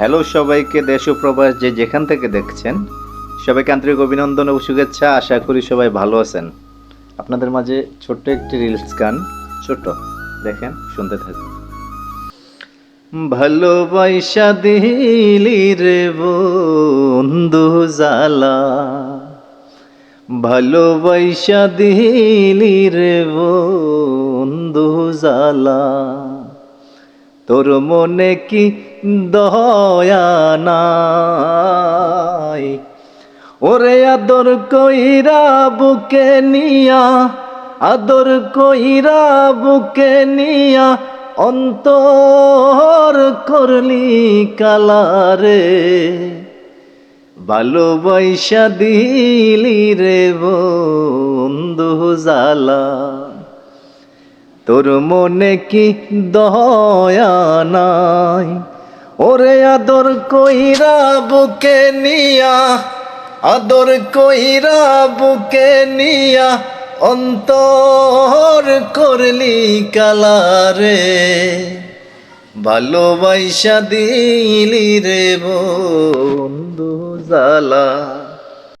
Hello সবাইকে, দেশ প্রবাস যে যেখান থেকে দেখছেন, সবাইকে আন্তরিক অভিনন্দন ও শুভেচ্ছা। আশা করি সবাই ভালো আছেন। আপনাদের মাঝে ছোট্ট একটি রিলস গান ছোট দেখেন, শুনতে থাকুন। ভালোবাসা দিলি রে বন্ধু জালা। ভালোবাসা দিলি রে বন্ধু জালা। তোর মনে কি দয়া নাই ওরে আদর কইরা বুকে নিয়া, আদর কইরা বুকে নিয়া, অন্তর করলি কালারে। ভালোবাসা দিলি রে বন্ধু জালা। তোর মনে কি দয়া নাই? ওরে আদর কইরা বুকে নিয়া, আদর কইরা বুকে নিয়া অন্তর করলি কালারে। ভালোবাসা দিলি রে বন্ধু জালা।